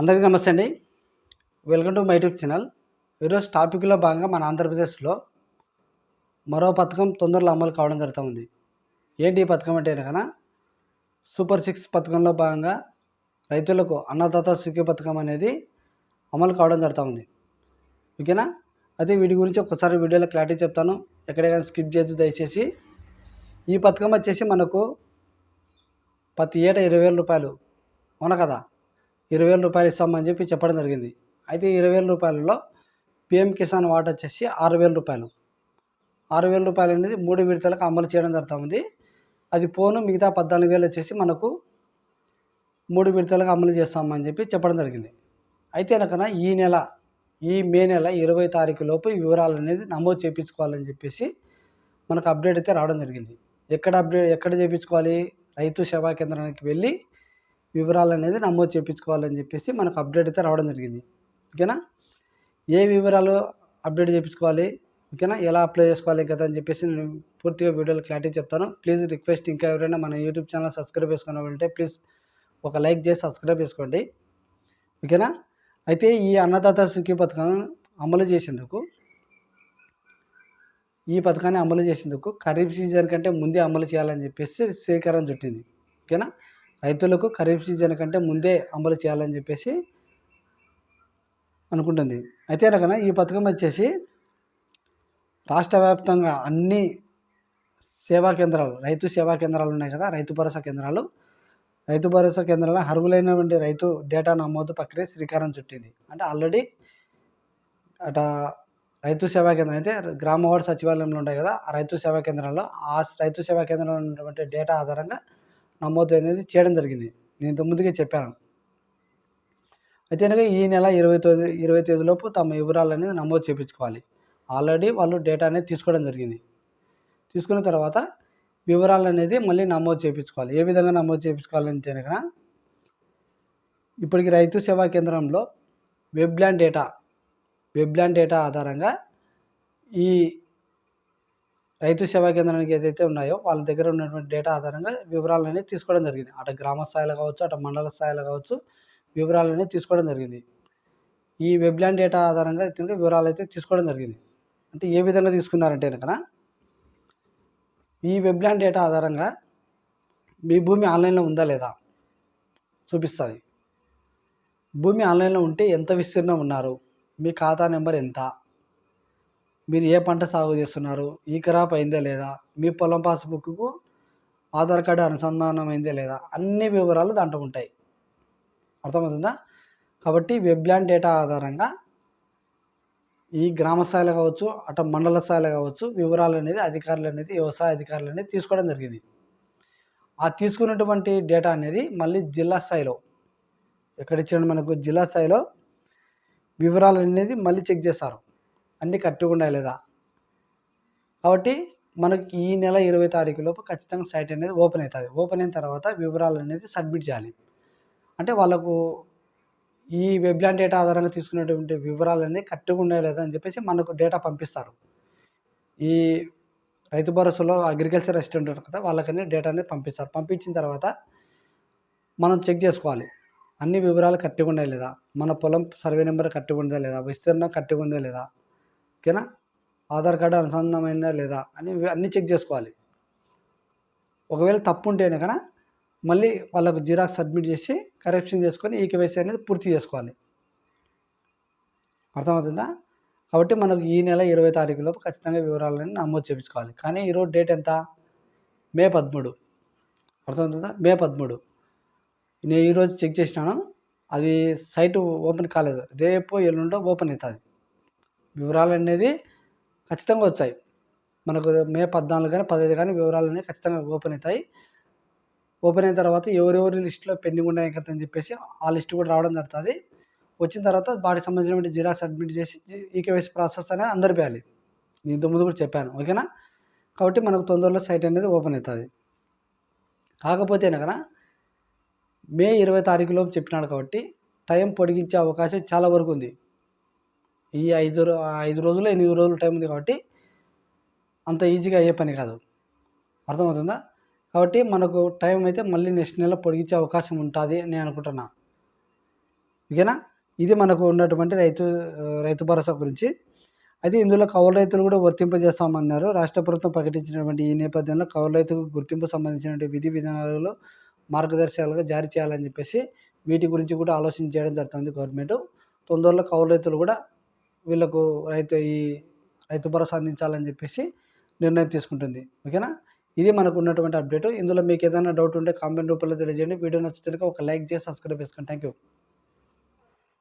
అందరికీ నమస్తే అండి. Welcome to my YouTube channel ఈరోజు టాపిక్లో భాగంగా మన ఆంధ్రప్రదేశ్లో మరో పథకం తొందరలో అమలు కావడం జరుగుతుంది. ఏంటి ఈ పథకం అంటే కనుక సూపర్ సిక్స్ పథకంలో భాగంగా రైతులకు అన్నదాత సుఖ్య పథకం అనేది అమలు కావడం జరుగుతుంది. ఓకేనా? అయితే వీటి గురించి ఒకసారి వీడియోలో క్లారిటీ చెప్తాను. ఎక్కడైనా స్కిప్ చేయొద్దు దయచేసి. ఈ పథకం వచ్చేసి మనకు ప్రతి ఏటా ఇరవై వేల రూపాయలు. అవునా కదా? ఇరవై వేల రూపాయలు ఇస్తామని చెప్పి చెప్పడం జరిగింది. అయితే ఇరవై వేల రూపాయలలో పిఎం కిసాన్ వాటర్ వచ్చేసి ఆరు వేల రూపాయలు. ఆరు వేల రూపాయలు అనేది మూడు విడతలకు అమలు చేయడం జరుగుతూ ఉంది. అది పోను మిగతా పద్నాలుగు వేలు వచ్చేసి మనకు మూడు విడతలకు అమలు చేస్తామని చెప్పి చెప్పడం జరిగింది. అయితే కనుక ఈ నెల ఈ మే నెల ఇరవై తారీఖు లోపు వివరాలు అనేది నమోదు చేయించుకోవాలని చెప్పేసి మనకు అప్డేట్ అయితే రావడం జరిగింది. ఎక్కడ అప్డేట్ ఎక్కడ చేయించుకోవాలి? రైతు సేవా కేంద్రానికి వెళ్ళి వివరాలు అనేది నమోదు చేయించుకోవాలని చెప్పేసి మనకు అప్డేట్ అయితే రావడం జరిగింది. ఓకేనా? ఏ వివరాలు అప్డేట్ చేయించుకోవాలి ఓకేనా? ఎలా అప్లై చేసుకోవాలి కదా అని చెప్పేసి నేను పూర్తిగా వీడియోలో క్లారిటీ చెప్తాను. ప్లీజ్ రిక్వెస్ట్ ఇంకా ఎవరైనా మన యూట్యూబ్ ఛానల్ సబ్స్క్రైబ్ చేసుకున్నామంటే ప్లీజ్ ఒక లైక్ చేసి సబ్స్క్రైబ్ చేసుకోండి. ఓకేనా? అయితే ఈ అన్నదాత సుఖీ పథకం అమలు చేసేందుకు ఈ పథకాన్ని అమలు చేసేందుకు ఖరీఫ్ సీజన్ కంటే ముందే అమలు చేయాలని చెప్పేసి శ్రీకారం చుట్టింది. ఓకేనా? రైతులకు ఖరీఫ్ సీజన్ కంటే ముందే అమలు చేయాలని చెప్పేసి అనుకుంటుంది. అయితే రకన ఈ పథకం వచ్చేసి రాష్ట్ర వ్యాప్తంగా అన్ని సేవా కేంద్రాలు రైతు సేవా కేంద్రాలు ఉన్నాయి కదా రైతు భరోసా కేంద్రాలు. రైతు భరోసా కేంద్రాల అర్హులైనటువంటి రైతు డేటా నమోదు ప్రక్రియ శ్రీకారం చుట్టింది. అంటే ఆల్రెడీ అట రైతు సేవా కేంద్రం అయితే గ్రామ వార్డు సచివాలయంలో ఉంటాయి కదా ఆ రైతు సేవా కేంద్రాల్లో ఆ రైతు సేవా కేంద్రంలో ఉన్నటువంటి డేటా ఆధారంగా నమోదు అనేది చేయడం జరిగింది. నేను ఇంత ముందుగా చెప్పాను. అయితే కనుక ఈ నెల ఇరవై తొమ్మిది ఇరవై తేదీలోపు తమ వివరాలు అనేది నమోదు చేయించుకోవాలి. ఆల్రెడీ వాళ్ళు డేటా అనేది తీసుకోవడం జరిగింది. తీసుకున్న తర్వాత వివరాలు అనేది మళ్ళీ నమోదు చేయించుకోవాలి. ఏ విధంగా నమోదు చేయించుకోవాలంటే కనుక ఇప్పటికి రైతు సేవా కేంద్రంలో వెబ్లాండ్ డేటా వెబ్లాండ్ డేటా ఆధారంగా ఈ రైతు సేవా కేంద్రానికి ఏదైతే ఉన్నాయో వాళ్ళ దగ్గర ఉన్నటువంటి డేటా ఆధారంగా వివరాలు అనేది తీసుకోవడం జరిగింది. అటు గ్రామ స్థాయిలో కావచ్చు అటు మండల స్థాయిలో కావచ్చు వివరాలు అనేది తీసుకోవడం జరిగింది. ఈ వెబ్లాండ్ డేటా ఆధారంగా అయితే వివరాలు అయితే తీసుకోవడం జరిగింది. అంటే ఏ విధంగా తీసుకున్నారంటే కనుక ఈ వెబ్లాండ్ డేటా ఆధారంగా మీ భూమి ఆన్లైన్లో ఉందా లేదా చూపిస్తుంది. భూమి ఆన్లైన్లో ఉంటే ఎంత విస్తీర్ణం ఉన్నారు? మీ ఖాతా నెంబర్ ఎంత? మీరు ఏ పంట సాగు చేస్తున్నారు? ఈ క్రాప్ అయిందే లేదా? మీ పొలం పాస్బుక్కు ఆధార్ కార్డు అనుసంధానం అయిందే లేదా? అన్ని వివరాలు దాంట్లో ఉంటాయి. అర్థమవుతుందా? కాబట్టి వెబ్లాండ్ డేటా ఆధారంగా ఈ గ్రామ స్థాయిలో కావచ్చు అటు మండల స్థాయిలో కావచ్చు వివరాలు అనేది అధికారులు అనేది వ్యవసాయ అధికారులు అనేది తీసుకోవడం జరిగింది. ఆ తీసుకున్నటువంటి డేటా అనేది మళ్ళీ జిల్లా స్థాయిలో ఎక్కడ ఇచ్చిన మనకు? జిల్లా స్థాయిలో వివరాలు అనేది మళ్ళీ చెక్ చేస్తారు. అన్నీ కరెక్ట్గా ఉండాలి లేదా? కాబట్టి మనకి ఈ నెల ఇరవై తారీఖు లోపు ఖచ్చితంగా సైట్ అనేది ఓపెన్ అవుతుంది. ఓపెన్ అయిన తర్వాత వివరాలు అనేది సబ్మిట్ చేయాలి. అంటే వాళ్ళకు ఈ వెబ్లాండ్ డేటా ఆధారంగా తీసుకున్నటువంటి వివరాలన్నీ కరెక్ట్గా ఉండాలి లేదా అని చెప్పేసి మనకు డేటా పంపిస్తారు. ఈ రైతు భరోసాలో అగ్రికల్చర్ అసిస్టెంట్ ఉంటారు కదా వాళ్ళకనే డేటా అనేది పంపిస్తారు. పంపించిన తర్వాత మనం చెక్ చేసుకోవాలి. అన్ని వివరాలు కరెక్ట్గా ఉన్నాయా లేదా? మన పొలం సర్వే నెంబర్ కరెక్ట్గా ఉందా లేదా? విస్తీర్ణం కరెక్ట్గా ఉందా లేదా? ఓకేనా? ఆధార్ కార్డు అనుసంధానమైందా లేదా అని అన్నీ చెక్ చేసుకోవాలి. ఒకవేళ తప్పు ఉంటేనే కన్నా మళ్ళీ వాళ్ళకు జిరాక్స్ సబ్మిట్ చేసి కరెక్షన్ చేసుకొని ఈ కేవైసీ అనేది పూర్తి చేసుకోవాలి. అర్థమవుతుందా? కాబట్టి మనకు ఈ నెల ఇరవై తారీఖులోపు ఖచ్చితంగా వివరాలని నమోదు చేయించుకోవాలి. కానీ ఈరోజు డేట్ ఎంత? మే పదమూడు. అర్థమవుతుందా? మే పదమూడు. నేను ఈరోజు చెక్ చేసినాను. అది సైట్ ఓపెన్ కాలేదు. రేపు ఎల్లుండో ఓపెన్ అవుతుంది. వివరాలు అనేది ఖచ్చితంగా వచ్చాయి. మనకు మే పద్నాలుగు కానీ పదహైదు కానీ వివరాలు అనేవి ఖచ్చితంగా ఓపెన్ అవుతాయి. ఓపెన్ అయిన తర్వాత ఎవరెవరి లిస్టులో పెండింగ్ ఉన్నాయి కదా అని చెప్పేసి ఆ లిస్ట్ కూడా రావడం జరుగుతుంది. వచ్చిన తర్వాత వాటికి సంబంధించిన జిరాక్స్ సబ్మిట్ చేసి ఈకేవైసీ ప్రాసెస్ అనేది అందరు పేయాలి నేను ఇంతకుముందు కూడా చెప్పాను ఓకేనా? కాబట్టి మనకు తొందరలో సైట్ అనేది ఓపెన్ అవుతుంది. కాకపోతే కనుక మే ఇరవై తారీఖులోపు చెప్పినాడు కాబట్టి టైం పొడిగించే అవకాశం చాలా వరకు ఉంది. ఈ ఐదు ఐదు రోజులు ఎనిమిది రోజులు టైం ఉంది కాబట్టి అంత ఈజీగా అయ్యే పని కాదు. అర్థమవుతుందా? కాబట్టి మనకు టైం అయితే మళ్ళీ నెక్స్ట్ నెల పొడిగించే అవకాశం ఉంటుంది నేను అనుకుంటున్నా. ఓకేనా? ఇది మనకు ఉన్నటువంటి రైతు రైతు భరోసా గురించి. అయితే ఇందులో కౌలు రైతులు కూడా వర్తింపజేస్తామన్నారు. రాష్ట్ర ప్రభుత్వం ప్రకటించినటువంటి ఈ నేపథ్యంలో కౌలు రైతుకు గుర్తింపు సంబంధించినటువంటి విధి విధానాలలో మార్గదర్శకాలుగా జారీ చేయాలని చెప్పేసి వీటి గురించి కూడా ఆలోచన చేయడం జరుగుతుంది గవర్నమెంట్. తొందరలో కౌలు రైతులు కూడా వీళ్ళకు రైతు ఈ రైతు భరోసా అందించాలని చెప్పేసి నిర్ణయం తీసుకుంటుంది. ఓకేనా? ఇది మనకు ఉన్నటువంటి అప్డేట్. ఇందులో మీకు ఏదైనా డౌట్ ఉంటే కామెంట్ రూపంలో తెలియజేయండి. వీడియో నచ్చితే ఒక లైక్ చేసి సబ్స్క్రైబ్ చేసుకోండి థ్యాంక్ యూ